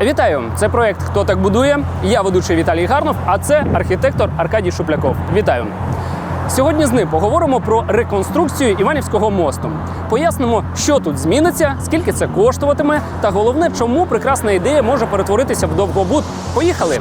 Вітаю! Це проект Хто так будує. Я ведучий Віталій Гарнов, а це архітектор Аркадій Шупляков. Вітаю! Сьогодні з ним поговоримо про реконструкцію Іванівського мосту. Пояснимо, що тут зміниться, скільки це коштуватиме, та головне, чому прекрасна ідея може перетворитися в довгобуд. Поїхали!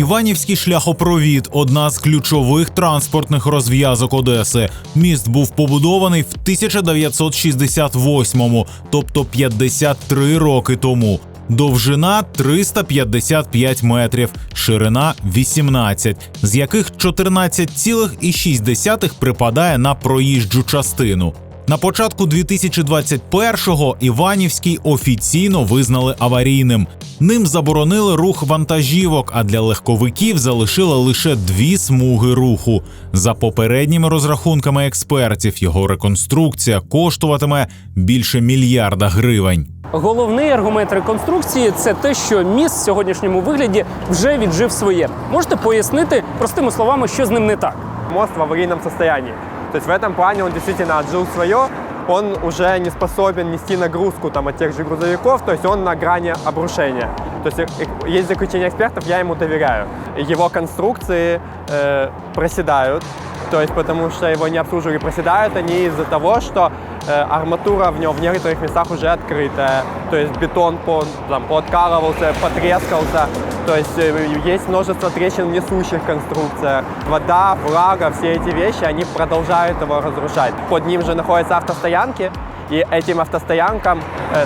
Іванівський шляхопровід одна з ключових транспортних розв'язок Одеси. Міст був побудований в 1968-му, тобто 53 роки тому. Довжина 355 метрів, ширина 18, з яких 14,6 припадає на проїжджу частину. На початку 2021-го Іванівський офіційно визнали аварійним. Ним заборонили рух вантажівок, а для легковиків залишили лише дві смуги руху. За попередніми розрахунками експертів, його реконструкція коштуватиме більше мільярда гривень. Головний аргумент реконструкції це те, що міст в сьогоднішньому вигляді вже віджив своє. Можете пояснити простими словами, що з ним не так? мост в аварийном состоянии. То есть в этом плане он действительно отжил свое, он уже не способен нести нагрузку там, от тех же грузовиков, то есть он на грани обрушения. То есть э, э, есть заключение экспертов, я ему доверяю. Его конструкции э, проседают, то есть потому что его не обслуживали, проседают они из-за того, что арматура в нем в некоторых местах уже открытая, то есть бетон по, там, пооткалывался, потрескался, то есть есть множество трещин в несущих конструкциях. Вода, влага, все эти вещи, они продолжают его разрушать. Под ним же находятся автостоянки, и этим автостоянкам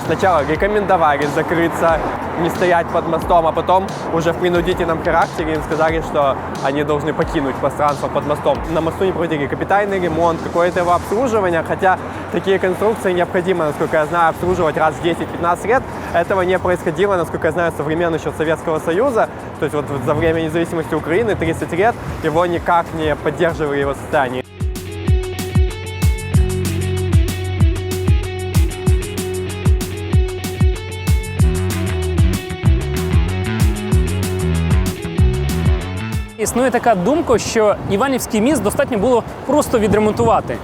сначала рекомендовали закрыться, не стоять под мостом, а потом уже в принудительном характере им сказали, что они должны покинуть пространство под мостом. На мосту не проводили капитальный ремонт, какое-то его обслуживание, хотя такие конструкции необходимо, насколько я знаю, обслуживать раз в 10-15 лет. Этого не происходило, насколько я знаю, со времен еще Советского Союза. То есть вот за время независимости Украины, 30 лет, его никак не поддерживали его состояние. Існує така думка, що Іванівський міст достатньо було просто відремонтувати.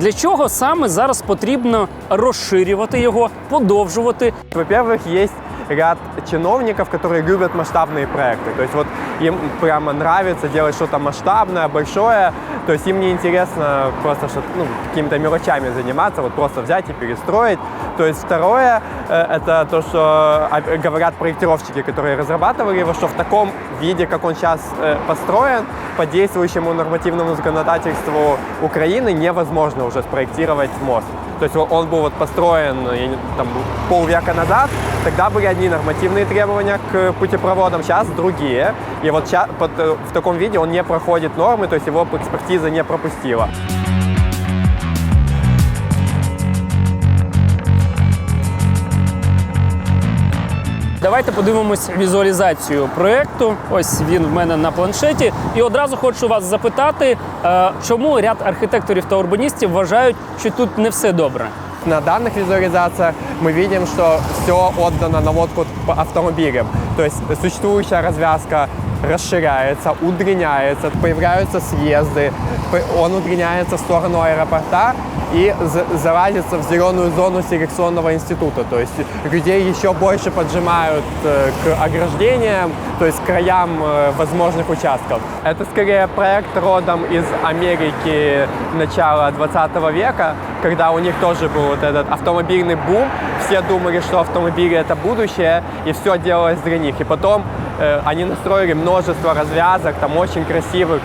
Для чого саме зараз потрібно розширювати його, подовжувати? Во-первых, есть ряд чиновников, которые любят масштабные проекты. То есть вот им прямо нравится делать что-то масштабное, большое. То есть им не интересно просто что ну, какими-то мелочами заниматься, вот просто взять и перестроить. То есть второе, э, это то, что а, говорят проектировщики, которые разрабатывали его, что в таком виде, как он сейчас э, построен, по действующему нормативному законодательству Украины невозможно уже спроектировать мост. То есть он был вот построен там, полвека назад, тогда были одни нормативные требования к путепроводам, сейчас другие. И вот ща- под, э, в таком виде он не проходит нормы, то есть его экспертиза не пропустила. Давайте подивимось візуалізацію проекту. Ось він в мене на планшеті. І одразу хочу вас запитати, е, чому ряд архітекторів та урбаністів вважають, що тут не все добре. На данных визуализациях мы видим, что все отдано на водку по автомобилям. То есть существующая развязка расширяется, удлиняется, появляются съезды, он удлиняется в сторону аэропорта и за- залазится в зеленую зону селекционного института. То есть людей еще больше поджимают э, к ограждениям, то есть к краям э, возможных участков. Это скорее проект родом из Америки начала 20 века, когда у них тоже был вот этот автомобильный бум. Все думали, что автомобили это будущее, и все делалось для них. И потом э, они настроили множество развязок, там очень красивых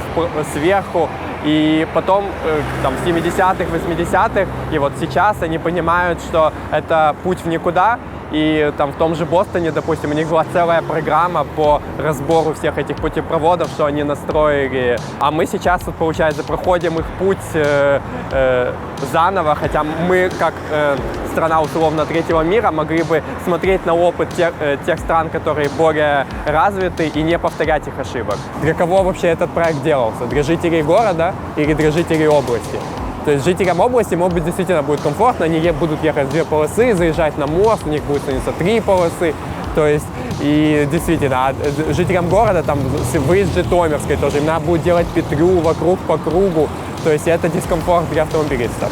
сверху. И потом, э, там, в 70-х, 80-х, и вот сейчас они понимают, что это путь в никуда, и там в том же Бостоне, допустим, у них была целая программа по разбору всех этих путепроводов, что они настроили. А мы сейчас, вот, получается, проходим их путь э, э, заново, хотя мы, как э, страна условно третьего мира, могли бы смотреть на опыт тех, э, тех стран, которые более развиты, и не повторять их ошибок. Для кого вообще этот проект делался? Для жителей города или для жителей области? То есть жителям области, может быть, действительно будет комфортно, они будут ехать две полосы, заезжать на мост, у них будет становиться три полосы. То есть И действительно, а, жителям города, там, выезд с Житомирской тоже, им надо будет делать петлю вокруг по кругу. То есть это дискомфорт для автомобилистов.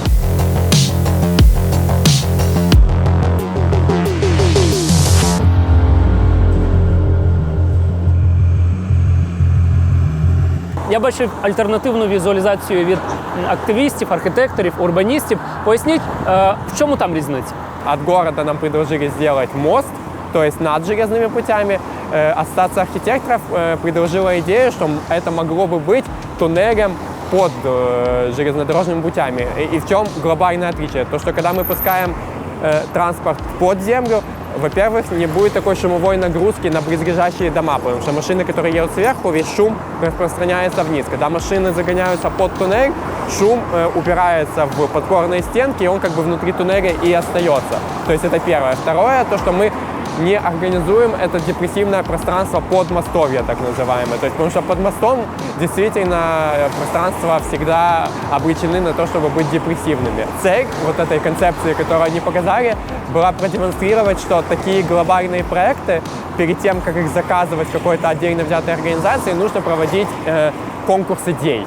Я бачив альтернативну візуалізацію від м, активістів, архітекторів, урбаністів. Поясніть, е, в чому там різниця? От города нам предложили сделать мост, то есть над железными путями. Э, Ассоциация архитекторов э, предложила идею, что м- это могло бы быть туннелем под э, железнодорожными путями. И, и в чем глобальное отличие? То, что когда мы пускаем э, транспорт под землю, во-первых, не будет такой шумовой нагрузки на близлежащие дома, потому что машины, которые едут сверху, весь шум распространяется вниз. Когда машины загоняются под туннель, шум э, упирается в подкорные стенки, и он как бы внутри туннеля и остается. То есть это первое. Второе, то, что мы не организуем это депрессивное пространство под мостовья, так называемое. То есть, потому что под мостом действительно пространства всегда обречены на то, чтобы быть депрессивными. Цель вот этой концепции, которую они показали, была продемонстрировать, что такие глобальные проекты, перед тем, как их заказывать какой-то отдельно взятой организации, нужно проводить э, конкурс идей.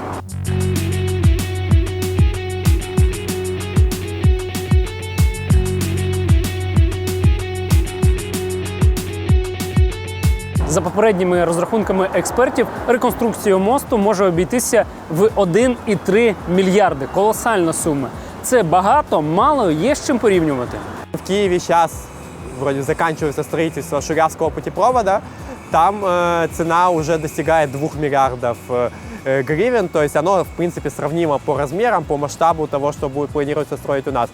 За попередніми розрахунками експертів, реконструкція мосту може обійтися в 1,3 мільярди. Колосальна сума. Це багато, мало, є з чим порівнювати. В Киеве сейчас вроде заканчивается строительство Шулявского путепровода. Там э, цена уже достигает 2 миллиардов э, э, гривен. То есть оно, в принципе, сравнимо по размерам, по масштабу того, что будет планируется строить у нас.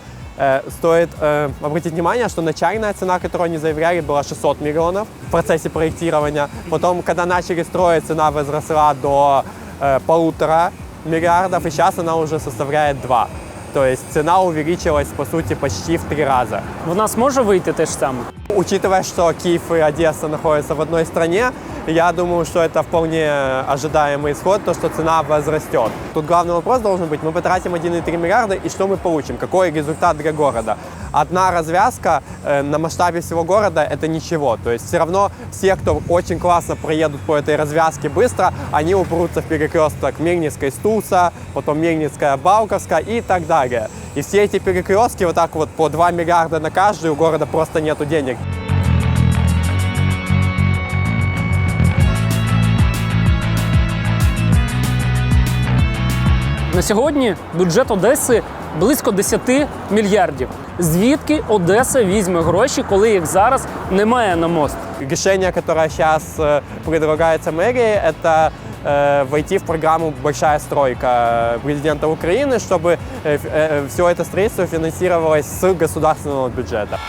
Стоит э, обратить внимание, что начальная цена, которую они заявляли, была 600 миллионов в процессе проектирования. Потом, когда начали строить, цена возросла до э, полутора миллиардов, и сейчас она уже составляет 2. То есть цена увеличилась, по сути, почти в три раза. В нас може вийти те ж саме. Учитывая, что Киев и Одесса находятся в одной стране, я думаю, что это вполне ожидаемый исход, то, что цена возрастет. Тут главный вопрос должен быть, мы потратим 1,3 миллиарда, и что мы получим? Какой результат для города? Одна развязка э, на масштабе всего города – это ничего. То есть все равно все, кто очень классно проедут по этой развязке быстро, они упрутся в перекресток Мельницкой Стуса, потом Мельницкая Балковская и так далее. И все эти перекрестки вот так вот по 2 миллиарда на каждый, у города просто нету денег. На сьогодні бюджет Одеси близько 10 мільярдів. Звідки Одеса візьме гроші, коли їх зараз немає на мост? Решение, которое сейчас предлагается мэрией, это э, войти в программу «Большая стройка» президента Украины, чтобы все это строительство финансировалось с государственного бюджета.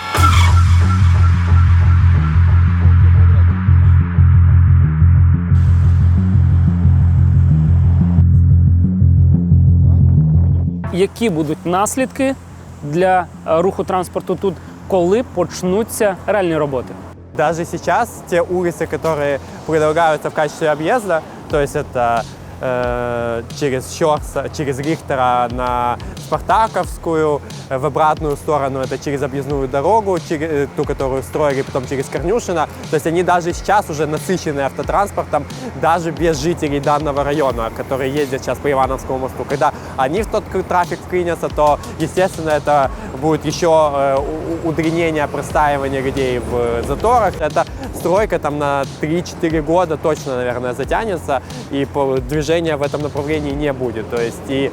Які будуть наслідки для е, руху транспорту тут, коли почнуться реальні роботи? Даже сейчас те улицы, которые предлагаются в качестве объезда, то есть это э, через Щорса, через Рихтера на Спартаковскую, в обратную сторону это через объездную дорогу, через, ту, которую строили потом через Корнюшина. То есть они даже сейчас уже насыщены автотранспортом, даже без жителей данного района, которые ездят сейчас по Ивановскому мосту. Когда они в тот трафик вклинятся, то, естественно, это будет еще э, удлинение простаивания людей в э, заторах. Это стройка там на 3-4 года точно, наверное, затянется, и движения в этом направлении не будет. То есть и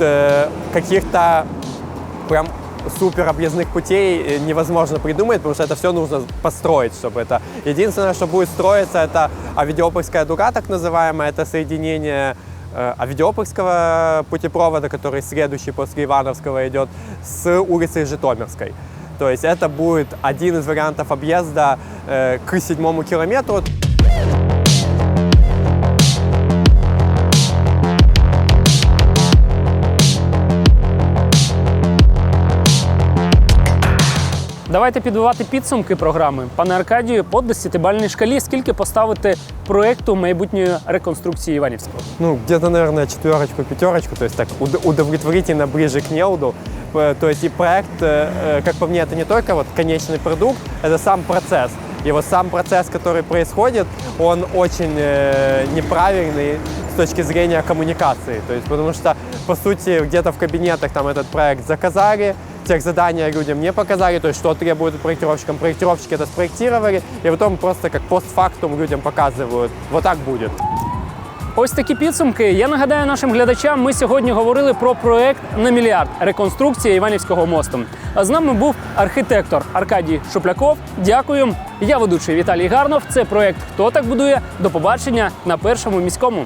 э, каких-то прям супер объездных путей невозможно придумать, потому что это все нужно построить, чтобы это... Единственное, что будет строиться, это Авидиопольская дуга, так называемая, это соединение э, Авидиопольского путепровода, который следующий после Ивановского идет, с улицей Житомирской. То есть это будет один из вариантов объезда э, к седьмому километру. Давайте підбивати підсумки програми. Пане Аркадію, по 10-бальній шкалі скільки поставити проекту майбутньої реконструкції Іванівського? Ну, где-то, наверное, четверочку, пятерочку, то есть так уд- удовлетворительно ближе к неуду. П- То есть и проект, э, э, как по мне, это не только вот конечный продукт, это сам процесс. И вот сам процесс, который происходит, он очень э, неправильный с точки зрения коммуникации. То есть, потому что, по сути, где-то в кабинетах там этот проект заказали, тех задания людям не показали, то есть что требуют проектировщикам. Проектировщики это спроектировали, и потом просто как постфактум людям показывают, вот так будет. Ось такі підсумки. Я нагадаю нашим глядачам. Ми сьогодні говорили про проект на мільярд реконструкція Іванівського мосту. З нами був архітектор Аркадій Шупляков. Дякую. Я ведучий Віталій Гарнов. Це проект Хто так будує. До побачення на першому міському.